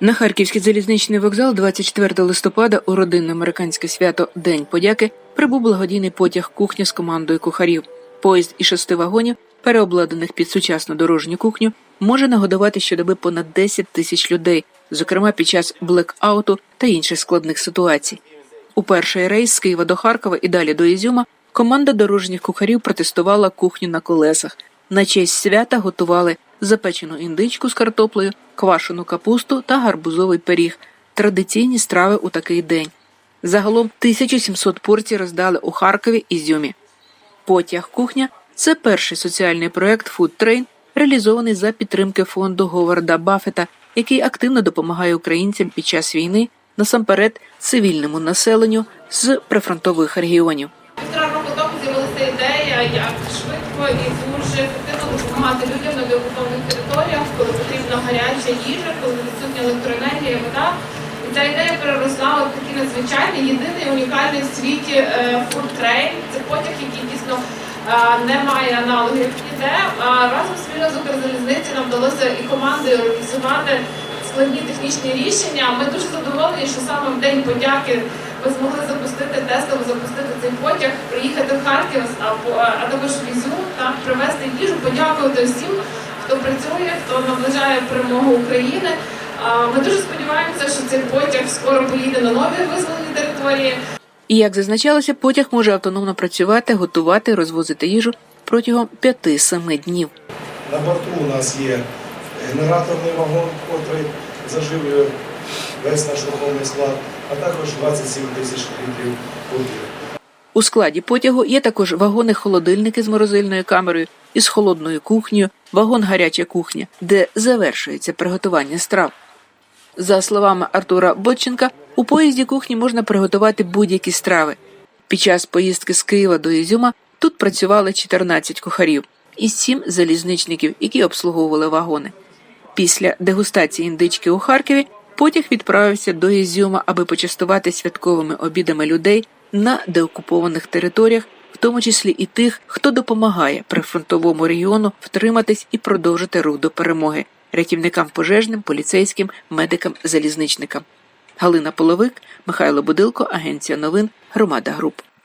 На Харківський залізничний вокзал 24 листопада у родинне американське свято День подяки прибув благодійний потяг кухня з командою кухарів. Поїзд із шести вагонів, переобладнаних під сучасну дорожню кухню, може нагодувати щодоби понад 10 тисяч людей, зокрема під час блекауту та інших складних ситуацій. У перший рейс з Києва до Харкова і далі до Ізюма команда дорожніх кухарів протестувала кухню на колесах. На честь свята готували запечену індичку з картоплею, квашену капусту та гарбузовий пиріг традиційні страви у такий день. Загалом 1700 порцій роздали у Харкові і Зюмі. Потяг кухня це перший соціальний проект Train, реалізований за підтримки фонду Говарда Баффета, який активно допомагає українцям під час війни, насамперед цивільному населенню з прифронтових регіонів. Півтора року тому з'явилася ідея, як швидко і дуже ефективно допомагати людям на деокупованих територіях, коли потрібна гаряча їжа, коли відсутня електроенергія, вода. І ця ідея переросла у такий надзвичайний, єдиний унікальний в світі фуд трейн. Це потяг, який дійсно е, не має аналогів ніде. Разом спільно з Укрзалізниці нам вдалося і командою організувати складні технічні рішення. Ми дуже задоволені, що саме в день подяки ми змогли запустити тестово запустити цей потяг, приїхати в Харків, а, по- а також в Ізюм, там привезти їжу, подякувати всім, хто працює, хто наближає перемогу України. Ми дуже сподіваємося, що цей потяг скоро поїде на нові визволені території. І як зазначалося, потяг може автономно працювати, готувати, розвозити їжу протягом 5-7 днів. На борту у нас є генераторний вагон, котрий заживлює весь наш рухомий склад, а також 27 тисяч літрів води. У складі потягу є також вагони-холодильники з морозильною камерою із холодною кухнею, вагон гаряча кухня, де завершується приготування страв. За словами Артура Бодченка, у поїзді кухні можна приготувати будь-які страви. Під час поїздки з Києва до Ізюма тут працювали 14 кухарів і 7 залізничників, які обслуговували вагони. Після дегустації індички у Харкові потяг відправився до Ізюма, аби почастувати святковими обідами людей на деокупованих територіях, в тому числі і тих, хто допомагає прифронтовому регіону втриматись і продовжити рух до перемоги рятівникам пожежним, поліцейським, медикам, залізничникам. Галина Половик, Михайло Будилко, Агенція новин, Громада Груп.